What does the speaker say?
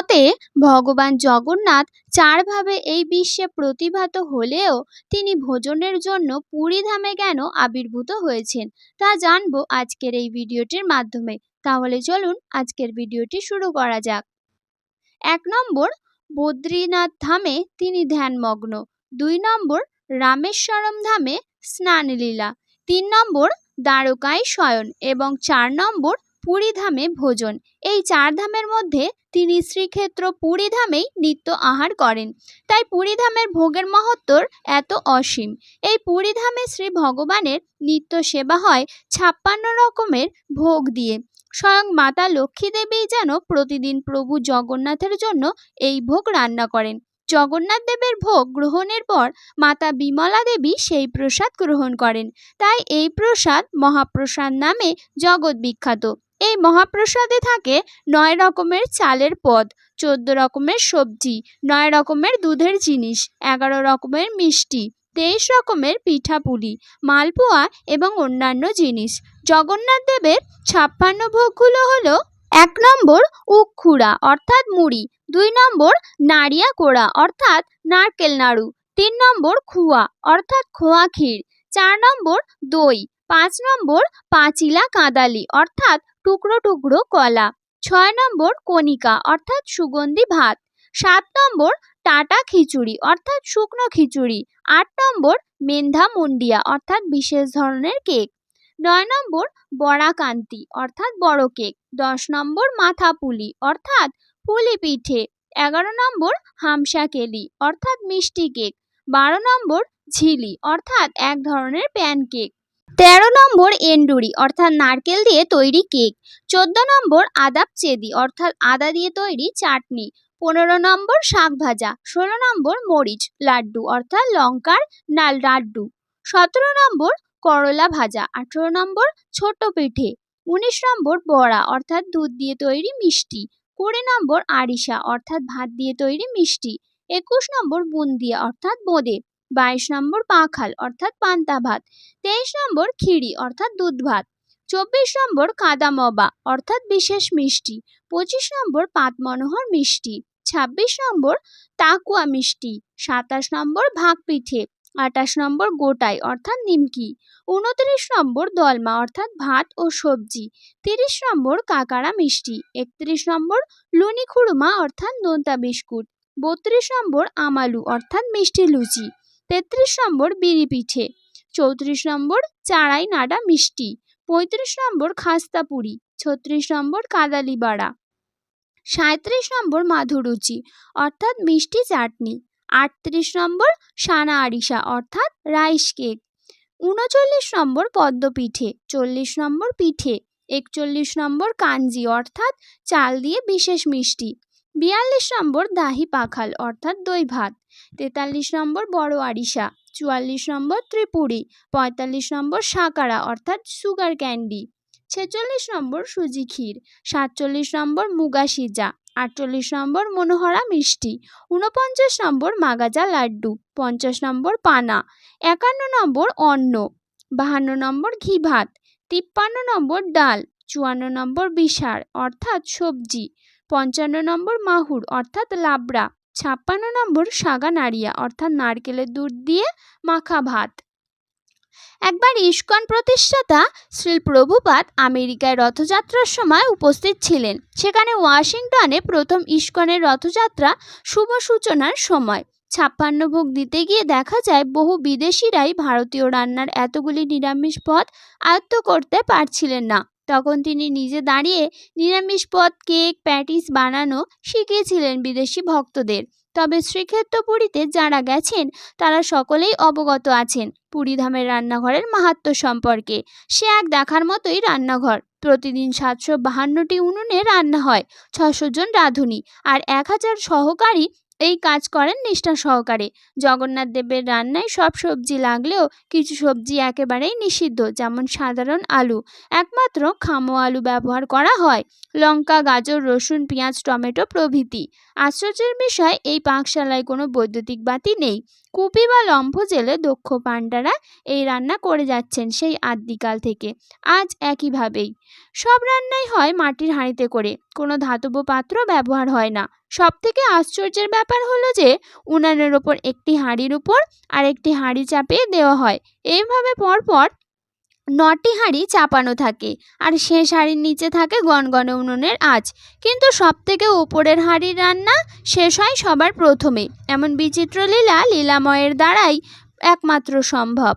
মতে ভগবান জগন্নাথ চারভাবে এই বিশ্বে প্রতিভাত হলেও তিনি ভোজনের জন্য পুরীধামে কেন আবির্ভূত হয়েছেন তা জানব আজকের এই ভিডিওটির মাধ্যমে। তাহলে চলুন আজকের ভিডিওটি শুরু করা যাক। এক নম্বর, বদ্রীনাথ ধামে তিনি ধ্যানমগ্ন। দুই নম্বর, রামেশ্বরম ধামে স্নানলীলা। তিন নম্বর, দ্বারকায় শয়ন। এবং চার নম্বর পুরীধামে ভোজন। এই চার ধামের মধ্যে তিনি শ্রীক্ষেত্র পুরীধামেই নিত্য আহার করেন। তাই পুরীধামের ভোগের মহত্বর এত অসীম। এই পুরীধামে শ্রী ভগবানের নিত্য সেবা হয় ছাপ্পান্ন রকমের ভোগ দিয়ে। স্বয়ং মাতা লক্ষ্মী দেবী যেন প্রতিদিন প্রভু জগন্নাথের জন্য এই ভোগ রান্না করেন। জগন্নাথ দেবের ভোগ গ্রহণের পর মাতা বিমলা দেবী সেই প্রসাদ গ্রহণ করেন। তাই এই প্রসাদ মহাপ্রসাদ নামে জগৎ বিখ্যাত। এই মহাপ্রসাদে থাকে নয় রকমের চালের পদ, চোদ্দ রকমের সবজি, নয় রকমের দুধের জিনিস, এগারো রকমের মিষ্টি, তেইশ রকমের পিঠাপুলি, মালপোয়া এবং অন্যান্য জিনিস। জগন্নাথ দেবের ছাপ্পান্ন ভোগগুলো হলো এক নম্বর উক্ষুড়া অর্থাৎ মুড়ি, দুই নম্বর নাড়িয়া কোড়া, অর্থাৎ নারকেল নাড়ু, তিন নম্বর খুয়া, অর্থাৎ খোয়া ক্ষীর, চার নম্বর দই, পাঁচ নম্বর পাঁচিলা কাঁদালি, অর্থাৎ টুকরো টুকরো কলা। ছয় নম্বর কণিকা, অর্থাৎ সুগন্ধি ভাত। সাত নম্বর টাটা খিচুড়ি, অর্থাৎ শুকনো খিচুড়ি। আট নম্বর মেন্ধা মুন্ডিয়া, অর্থাৎ বিশেষ ধরনের কেক। নয় নম্বর বড়াকান্তি অর্থাৎ বড় কেক। দশ নম্বর মাথা পুলি, অর্থাৎ পুলি পিঠে। এগারো নম্বর হামসা কেলি, অর্থাৎ মিষ্টি কেক। বারো নম্বর ঝিলি, অর্থাৎ এক ধরনের প্যানকেক। তেরো নম্বর এন্ডুরি, অর্থাৎ নারকেল দিয়ে তৈরি কেক। চোদ্দ নম্বর আদাব চেদি, অর্থাৎ আদা দিয়ে তৈরি চাটনি। পনেরো নম্বর শাক ভাজা, ষোলো নম্বর মরিচ, লাড্ডু, অর্থাৎ লঙ্কার নাল লাড্ডু। সতেরো নম্বর করলা ভাজা, আঠেরো নম্বর ছোট পিঠে। উনিশ নম্বর বড়া, অর্থাৎ দুধ দিয়ে তৈরি মিষ্টি। কুড়ি নম্বর আরিসা, অর্থাৎ ভাত দিয়ে তৈরি মিষ্টি। একুশ নম্বর বুন্দিয়া, অর্থাৎ বোঁদে। বাইশ নম্বর পাখাল, অর্থাৎ পান্তা ভাত। তেইশ নম্বর খিড়ি অর্থাৎ দুধ ভাত। চব্বিশ নম্বর কাদামবা, অর্থাৎ বিশেষ মিষ্টি। পঁচিশ নম্বর পাত মনোহর মিষ্টি। ছাব্বিশ নম্বর তাকুয়া মিষ্টি। সাতাশ নম্বর ভাগ পিঠে আটাশ নম্বর গোটাই, অর্থাৎ নিমকি। উনত্রিশ নম্বর দলমা, অর্থাৎ ভাত ও সবজি। তিরিশ নম্বর কাকারা মিষ্টি। একত্রিশ নম্বর লুনি খুড়মা অর্থাৎ নোনতা বিস্কুট। বত্রিশ নম্বর আমালু, অর্থাৎ মিষ্টি লুচি। তেত্রিশ নম্বর বিড়ি পিঠে, চৌত্রিশ নম্বর চাড়াই নাড়া মিষ্টি, পঁয়ত্রিশ নম্বর খাস্তা পুরি, ছত্রিশ নম্বর কাদালি বাড়া সাঁত্রিশ নম্বর মাধুরুচি, অর্থাৎ মিষ্টি চাটনি, আটত্রিশ নম্বর সানা আরিসা, অর্থাৎ রাইস কেক, উনচল্লিশ নম্বর পদ্ম পিঠে, চল্লিশ নম্বর পিঠে, একচল্লিশ নম্বর কাঞ্জি, অর্থাৎ চাল দিয়ে বিশেষ মিষ্টি বিয়াল্লিশ নম্বর দাহি পাখাল, অর্থাৎ দই ভাত। তেতাল্লিশ নম্বর বড় আরিসা চুয়াল্লিশ নম্বর ত্রিপুরি। পঁয়তাল্লিশ নম্বর সাকারা, অর্থাৎ সুগার ক্যান্ডি। ছেচল্লিশ নম্বর সুজি ক্ষীর। সাতচল্লিশ নম্বর মুগা সিজা। আটচল্লিশ নম্বর মনোহরা মিষ্টি। ঊনপঞ্চাশ নম্বর মাগাজা লাড্ডু। পঞ্চাশ নম্বর পানা। একান্ন নম্বর অন্ন। বাহান্ন নম্বর ঘি ভাত। তিপ্পান্ন নম্বর ডাল। চুয়ান্ন নম্বর বিশার অর্থাৎ সবজি। পঞ্চান্ন নম্বর মাহুর, অর্থাৎ লাবড়া। ছাপ্পান্ন নম্বর সাগা নাড়িয়া, অর্থাৎ নারকেলের দুধ দিয়ে মাখা ভাত। একবার ইস্কন প্রতিষ্ঠাতা শ্রী প্রভুপাদ আমেরিকায় রথযাত্রার সময় উপস্থিত ছিলেন। সেখানে ওয়াশিংটনে প্রথম ইস্কনের রথযাত্রা শুভ সূচনার সময়। ছাপ্পান্ন ভোগ দিতে গিয়ে দেখা যায়, বহু বিদেশিরাই ভারতীয় রান্নার এতগুলি নিরামিষ পদ আয়ত্ত করতে পারছিলেন না। তখন তিনি নিজে দাঁড়িয়ে নিরামিষ পদ, কেক, প্যাটিস বানানো শিখিয়েছিলেন বিদেশি ভক্তদের। তবে শ্রীক্ষেত্র পুরীতে যারা গেছেন, তারা সকলেই অবগত আছেন পুরীধামের রান্নাঘরের মাহাত্ম্য সম্পর্কে। সে এক দেখার মতোই রান্নাঘর। প্রতিদিন সাতশো বাহান্নটি উনুনে রান্না হয় ছশো জন রাঁধুনি আর এক হাজার সহকারী এই কাজ করেন নিষ্ঠা সহকারে। জগন্নাথ দেবের রান্নায় সব সবজি লাগলেও কিছু সবজি একেবারেই নিষিদ্ধ, যেমন সাধারণ আলু। একমাত্র খামো আলু ব্যবহার করা হয়, লঙ্কা, গাজর, রসুন, পেঁয়াজ, টমেটো প্রভৃতি। আশ্চর্যের বিষয়, এই পাকশালায় কোনো বৈদ্যুতিক বাতি নেই। কুপি বা লম্ফ জেলে দক্ষ পাণ্ডারা এই রান্না করে যাচ্ছেন সেই আদ্যিকাল থেকে। আজ একইভাবেই। সব রান্নাই হয় মাটির হাঁড়িতে করে, কোনো ধাতব পাত্র ব্যবহার হয় না। সবথেকে আশ্চর্যের ব্যাপার হলো যে, উনানের ওপর একটি হাঁড়ির উপর আর একটি হাঁড়ি চাপিয়ে দেওয়া হয়। এইভাবে পরপর নটি হাঁড়ি চাপানো থাকে আর শেষ হাঁড়ির নিচে থাকে গনগনে উনুনের আঁচ। কিন্তু সবথেকে উপরের হাঁড়ির রান্না শেষ হয় সবার প্রথমে। এমন বিচিত্র লীলা লীলাময়ের দ্বারাই একমাত্র সম্ভব।